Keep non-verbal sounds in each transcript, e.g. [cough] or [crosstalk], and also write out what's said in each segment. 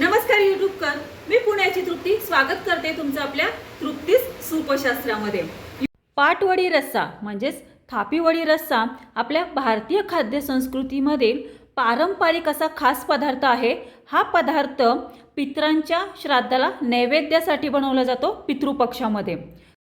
नमस्कार युट्यूब कर मी पुण्याची तृप्ती. स्वागत करते तुमचं आपल्या तृप्तीस सुपशास्त्रामध्ये. पाटवडी रस्सा म्हणजेच थापीवडी रस्सा आपल्या भारतीय खाद्य संस्कृतीमधील पारंपरिक असा खास पदार्थ आहे. हा पदार्थ पितरांच्या श्राद्धाला नैवेद्यासाठी बनवला जातो पितृपक्षामध्ये.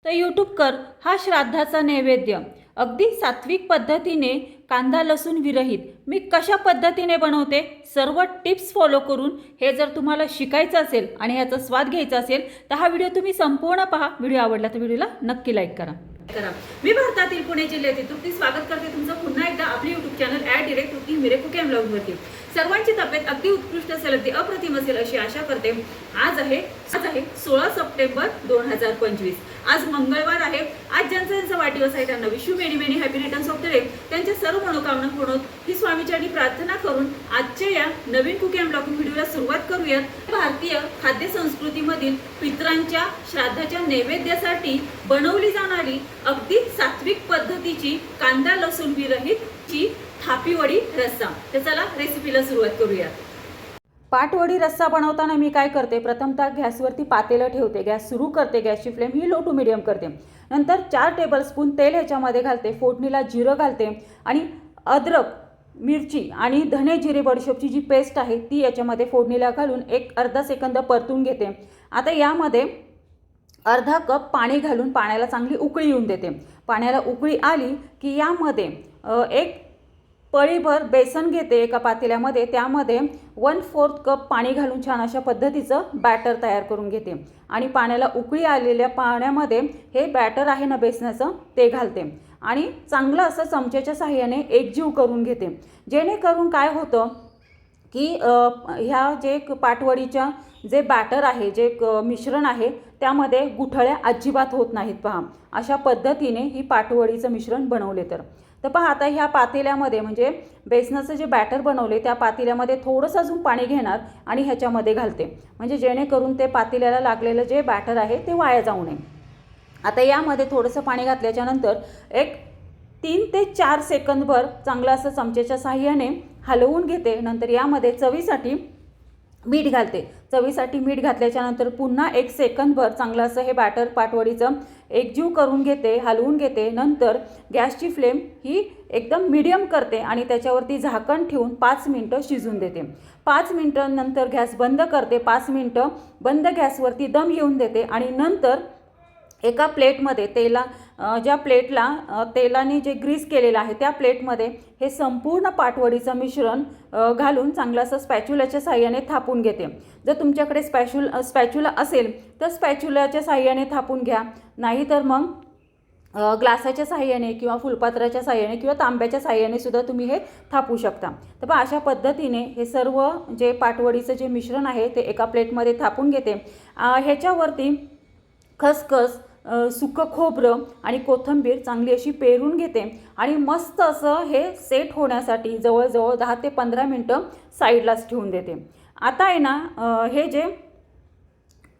तर यूट्यूबकर हा श्राद्धाचा नैवेद्य अगदी सात्विक पद्धतीने कांदा लसूण विरहित. मी कशा पद्धतीने बनवते? सर्व टिप्स फॉलो करून हे जर तुम्हाला शिकायचं असेल आणि याचा स्वाद घ्यायचा असेल तर हा व्हिडिओ तुम्ही संपूर्ण पहा. व्हिडिओ आवडला तर व्हिडिओला नक्की लाईक करा. करा. मी भारतातील पुणे जिल्ह्यातील तृप्ती स्वागत करते. तुमचं पुन्हा एकदा आपली YouTube channel at direct Trupti मिरे कुकॅम ब्लॉगवरती सर्वांची तब्येत अगदी उत्कृष्ट असेल अगदी अप्रतिम असेल अशी आशा करते. आज आहे आज आहे सोळा सप्टेंबर दोन हजार पंचवीस. आज मंगळवार आहे. आज ज्यांचा ज्यांचा वाढदिवस आहे त्यांना Vishwa many many happy returns of the day त्यांच्या सर्व मनोकामना पूर्ण ही स्वामीचरणी प्रार्थना करून आजच्या या नवीन कुकी अँड ब्लॉकिंग व्हिडिओला सुरुवात करूयात. भारतीय खाद्य संस्कृतीमधील पित्रांच्या श्राद्धाच्या नैवेद्यासाठी बनवली जाणारी अगदी सात्विक पद्धतीची कांदा लसूण विरहित ची थापीवडी रस्सा. तर चला रेसिपीला सुरुवात करूया. पाटवडी रस्सा बनवताना मी काय करते? प्रथमतः गॅसवरती पातेलं ठेवते. गॅस सुरू करते. गॅसची फ्लेम ही लो टू मिडियम करते. नंतर चार टेबलस्पून तेल ह्याच्यामध्ये घालते. फोडणीला जिरं घालते. आणि अद्रक मिरची आणि धने जिरे बडीशोपची जी पेस्ट आहे ती याच्यामध्ये फोडणीला घालून एक अर्धा सेकंद परतून घेते. आता यामध्ये अर्धा कप पाणी घालून पाण्याला चांगली उकळी येऊन देते. पाण्याला उकळी आली की यामध्ये एक पळीभर बेसन घेते एका पातेल्यामध्ये. त्यामध्ये वन फोर्थ कप पाणी घालून छान अशा पद्धतीचं बॅटर तयार करून घेते. आणि पाण्याला उकळी आलेल्या पाण्यामध्ये हे बॅटर आहे ना बेसनाचं ते घालते. आणि चांगलं असं चमच्याच्या साह्याने एकजीव करून घेते. जेणेकरून काय होतं की ह्या जे क- पाटवडीच्या जे बॅटर आहे जे क- मिश्रण आहे त्यामध्ये गुठळ्या अजिबात होत नाहीत पहा. अशा पद्धतीने ही पाटवडीचं मिश्रण बनवले तर. तर पहा आता ह्या पातेल्यामध्ये म्हणजे बेसनाचं जे बॅटर बनवले त्या पातेल्यामध्ये थोडंसं अजून पाणी घेणार आणि ह्याच्यामध्ये घालते. म्हणजे जेणेकरून ते पातेल्याला लागलेलं जे बॅटर आहे ते वाया जाऊ नये. आता यामध्ये थोडंसं पाणी घातल्याच्यानंतर एक तीन ते चार सेकंदभर चांगलं असं चमच्याच्या साह्याने हलवून घेते. नंतर यामध्ये चवीसाठी मीठ घालते. चवीसाठी मीठ घातल्याच्यानंतर पुन्हा एक सेकंदभर चांगलं असं हे बॅटर पाटवडीचं एकजीव करून घेते हलवून घेते. नंतर गॅसची फ्लेम ही एकदम मिडियम करते आणि त्याच्यावरती झाकण ठेवून पाच मिनटं शिजून देते. पाच मिनटं नंतर गॅस बंद करते. पाच मिनटं बंद गॅसवरती दम येऊन देते आणि नंतर एका प्लेटमध्ये तेला ज्या प्लेटला तेलाने जे ग्रीस केलेलं आहे त्या प्लेटमध्ये हे संपूर्ण पाटवडीचं मिश्रण घालून चांगलं असं स्पॅच्युलाच्या साह्याने थापून घेते. जर तुमच्याकडे स्पॅच्युल स्पॅच्युला असेल तर स्पॅच्युलाच्या साह्याने थापून घ्या. नाही तर मग ग्लासाच्या साह्याने किंवा फुलपात्राच्या साह्याने किंवा तांब्याच्या साह्याने सुद्धा तुम्ही हे थापू शकता. तर मग अशा पद्धतीने हे सर्व जे पाटवडीचं जे मिश्रण आहे ते एका प्लेटमध्ये थापून घेते. ह्याच्यावरती खसखस सुकं खोबरं आणि कोथिंबीर चांगली अशी पेरून घेते आणि मस्त असं हे सेट होण्यासाठी जवळजवळ दहा ते पंधरा मिनटं साईडलाच ठेवून देते. आता आहे ना हे जे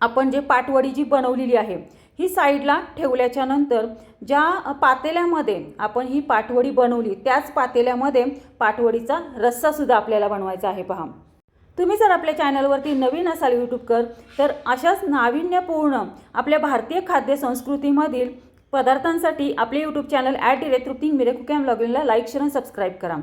आपण जे पाटवडी जी बनवलेली आहे ही साईडला ठेवल्याच्या नंतर ज्या पातेल्यामध्ये आपण ही पाटवडी बनवली त्याच पातेल्यामध्ये पाटवडीचा रस्सासुद्धा आपल्याला बनवायचा आहे पहा. तुम्ही जर आपल्या चॅनलवरती नवीन असाल यूट्यूबकर तर अशाच नाविन्यपूर्ण आपल्या भारतीय खाद्य संस्कृतीमधील पदार्थांसाठी आपले YouTube channel at direct Trupti मिरेकुकॅम कुकॅम लाईक शेअर आणि सबस्क्राईब करा.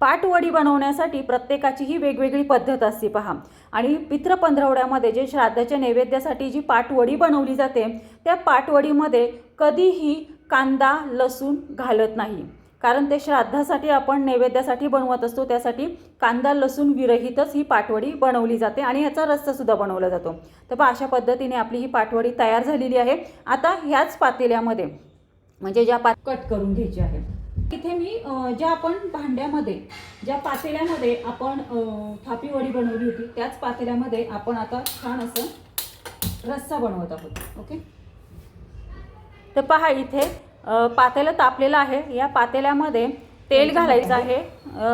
पाटवडी बनवण्यासाठी प्रत्येकाची ही वेगवेगळी पद्धत असते पहा. आणि पित्र पंधरवड्यामध्ये जे श्राद्धाच्या नैवेद्यासाठी जी पाटवडी बनवली जाते त्या पाटवडीमध्ये कधीही कांदा लसूण घालत नाही. कारण ते श्राद्धासाठी आपण नैवेद्यासाठी बनवत असतो त्यासाठी कांदा लसूण विरहितच ही पाटवडी बनवली जाते आणि ह्याचा रस्सासुद्धा बनवला जातो. तर पहा अशा पद्धतीने आपली ही पाटवडी तयार झालेली आहे. आता ह्याच पातेल्यामध्ये म्हणजे ज्या पात कट करून घ्यायची आहे. इथे मी ज्या आपण भांड्यामध्ये ज्या पातेल्यामध्ये आपण थापीवडी बनवली होती त्याच पातेल्यामध्ये आपण आता छान असं रस्सा बनवत आहोत. ओके? तर पहा इथे पातेलं तापलेलं आहे. या पातेल्यामध्ये तेल घालायचं आहे.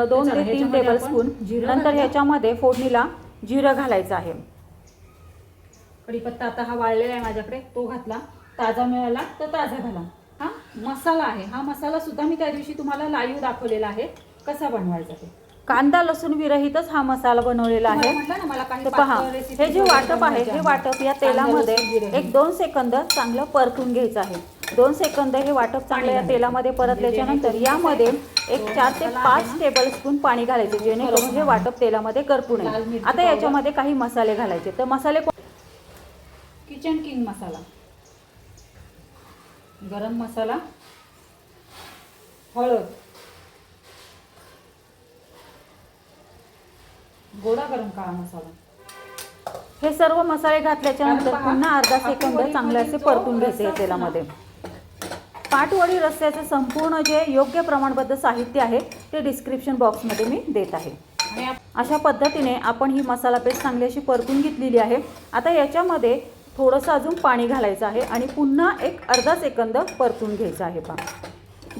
दोन ते तीन टेबल स्पून नंतर ह्याच्यामध्ये फोडणीला जिरं घालायचं आहे. कढीपत्ता आता हा वाळलेला आहे माझ्याकडे. तो घातला. ताजा मिळाला तर ताजा घाला हा? मसाला आहे. हा मसाला सुद्धा मी त्या दिवशी तुम्हाला लाईव्ह दाखवलेला आहे. कसा बनवायचा ते? कांदा लसूण विरहितच हा मसाला बनवलेला आहे. पहा हे जे वाटप आहे हे. वाटप या तेलामध्ये. एक दोन सेकंद चांगलं परतून घ्यायचं आहे. दोन सेकंद हे वाटप चांगलं या तेलामध्ये परतल्याच्या नंतर यामध्ये एक चार ते पाच टेबल स्पून पाणी घालायचे जेणेकरून हे वाटप तेलामध्ये करपू नये आता याच्यामध्ये काही मसाले घालायचे. तर मसाले किचन किंग मसाला. गरम मसाला. हळद. गोडा गरम काळा मसाला. हे सर्व मसाले घातल्याच्या नंतर कारण पहा, पुन्हा अर्धा सेकंद चांगले असे परतून घ्यायचे तेलामध्ये. पाटवडी रस्स्याचे संपूर्ण जे योग्य प्रमाणबद्ध साहित्य आहे ते डिस्क्रिप्शन बॉक्समध्ये मी देत आहे. अशा पद्धतीने आपण ही मसाला पेस्ट चांगली अशी परतून घेतलेली आहे. आता याच्यामध्ये थोडंसं अजून पाणी घालायचं आहे आणि पुन्हा एक अर्धा सेकंद परतून घ्यायचं आहे पहा.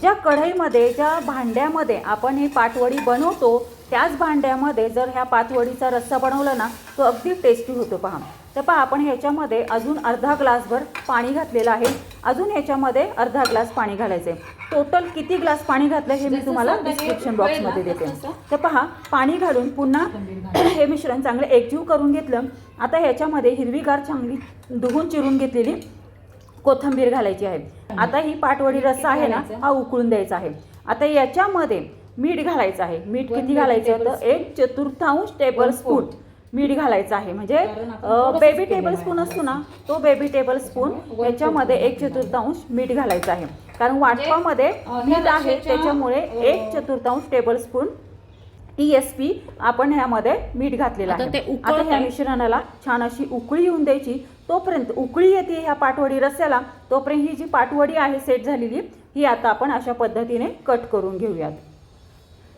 ज्या कढईमध्ये ज्या भांड्यामध्ये आपण ही पाटवडी बनवतो त्याच भांड्यामध्ये जर ह्या पाटवडीचा रस्सा बनवला ना तो अगदी टेस्टी होतो पहा. तर पहा आपण ह्याच्यामध्ये अजून अर्धा ग्लासभर पाणी घातलेलं आहे अजून ह्याच्यामध्ये अर्धा ग्लास पाणी घालायचं आहे टोटल किती ग्लास पाणी घातलं हे मी तुम्हाला डिस्क्रिप्शन बॉक्समध्ये देते. तर पहा पाणी घालून पुन्हा. [clears throat] हे मिश्रण चांगलं एकजीव करून घेतलं आता ह्याच्यामध्ये हिरवीगार चांगली धुवून चिरून घेतलेली कोथिंबीर घालायची आहे आता ही पाटवडी रस्सा आहे ना? हा उकळून द्यायचा आहे आता याच्यामध्ये मीठ घालायचं आहे मीठ किती घालायचं होतं tablespoon. एक चतुर्थांश टेबल स्पून. मीठ घालायचं आहे. म्हणजे बेबी टेबल. स्पून असतो ना तो बेबी टेबल स्पून याच्यामध्ये एक चतुर्थांश मीठ घालायचं आहे. कारण वाटपामध्ये अं, ह्या मीठ आहे त्याच्यामुळे एक चतुर्थांश tablespoon T S P आपण ह्यामध्ये मीठ घातलेलं आहे. ते आता ह्या. मिश्रणाला छान अशी उकळी येऊन द्यायची. तोपर्यंत उकळी येते ह्या पाटवडी रस्स्याला तोपर्यंत ही जी पाटवडी आहे सेट झालेली ही आता आपण अशा पद्धतीने कट करून घेऊयात.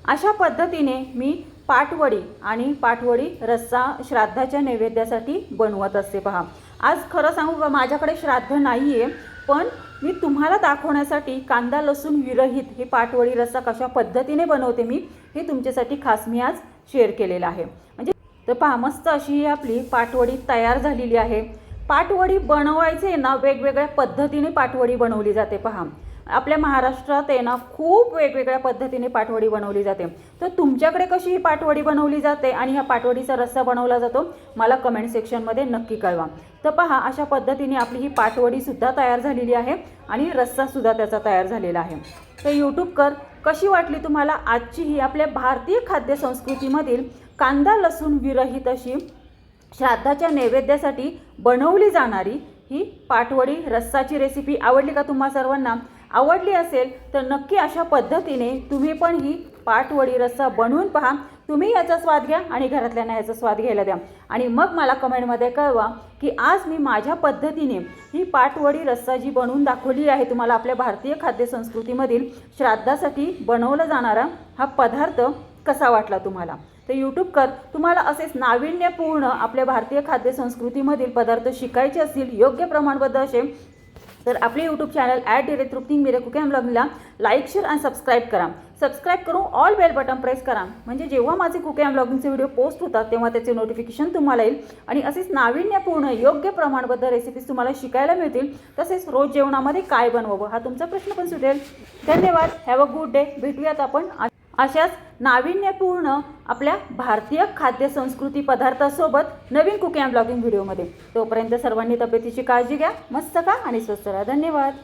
अशा पद्धतीने मी पाटवडी आणि पाटवडी रस्सा श्राद्धाच्या नैवेद्यासाठी बनवत असते पहा. आज खरं सांगू का माझ्याकडे श्राद्ध नाही आहे पण मी तुम्हाला दाखवण्यासाठी कांदा लसूण विरहित ही पाटवडी रस्सा कशा पद्धतीने बनवते मी हे तुमच्यासाठी खास मी आज शेअर केलेलं आहे. म्हणजे तर पहा मस्त अशी ही आपली पाटवडी तयार झालेली आहे. पाटवडी बनवायचे ना वेगवेगळ्या पद्धतीने पाटवडी बनवली जाते पहा. आपल्या महाराष्ट्रात आहे ना खूप वेगवेगळ्या पद्धतीने पाठवडी बनवली जाते. तर तुमच्याकडे कशी ही पाठवडी बनवली जाते आणि ह्या पाठवडीचा रस्सा बनवला जातो मला कमेंट सेक्शनमध्ये नक्की कळवा. तर पहा अशा पद्धतीने आपली ही पाठवडीसुद्धा तयार झालेली आहे आणि रस्सासुद्धा त्याचा तयार झालेला आहे. तर यूट्यूबकर कशी वाटली तुम्हाला आजची ही आपल्या भारतीय खाद्य संस्कृतीमधील कांदा लसूण विरहित अशी श्राद्धाच्या नैवेद्यासाठी बनवली जाणारी ही पाठवडी रस्साची रेसिपी आवडली का तुम्हा सर्वांना? आवडली असेल तर नक्की अशा पद्धतीने तुम्ही पण ही पाटवडी रस्सा बनवून पहा. तुम्ही याचा स्वाद घ्या आणि घरातल्यांना याचा स्वाद घ्यायला द्या. आणि मग मला कमेंटमध्ये कळवा की आज मी माझ्या पद्धतीने ही पाटवडी रस्सा जी बनवून दाखवली आहे तुम्हाला आपल्या भारतीय खाद्य संस्कृतीमधील श्राद्धासाठी बनवला जाणारा हा पदार्थ कसा वाटला तुम्हाला? तर यूट्यूबकर तुम्हाला असेच नाविन्यपूर्ण आपल्या भारतीय खाद्य संस्कृतीमधील पदार्थ शिकायचे असतील योग्य प्रमाणबद्ध असे तर आपले YouTube channel at direct Trupti मिरे कुकॅम ब्लॉगला लाईक शेअर आणि सबस्क्राईब करा. सबस्क्राईब करून ऑल बेल बटन प्रेस करा. म्हणजे जेव्हा माझे कुकॅम ब्लॉगिंगचे व्हिडिओ पोस्ट होतात तेव्हा त्याचे नोटिफिकेशन तुम्हाला येईल. आणि असेच नाविन्यपूर्ण योग्य प्रमाणबद्ध रेसिपीज तुम्हाला शिकायला मिळतील. तसेच रोज जेवणामध्ये काय बनवावं हा तुमचा प्रश्न पण सुटेल. धन्यवाद. हॅव अ गुड डे भेटूयात आपण अशाच नाविन्यपूर्ण आपल्या भारतीय खाद्य संस्कृती पदार्थासोबत नवीन कुकिंग ब्लॉगिंग व्हिडिओमध्ये. तोपर्यंत सर्वांनी तब्येतीची काळजी घ्या मस्त का आणि स्वस्त राहा. धन्यवाद.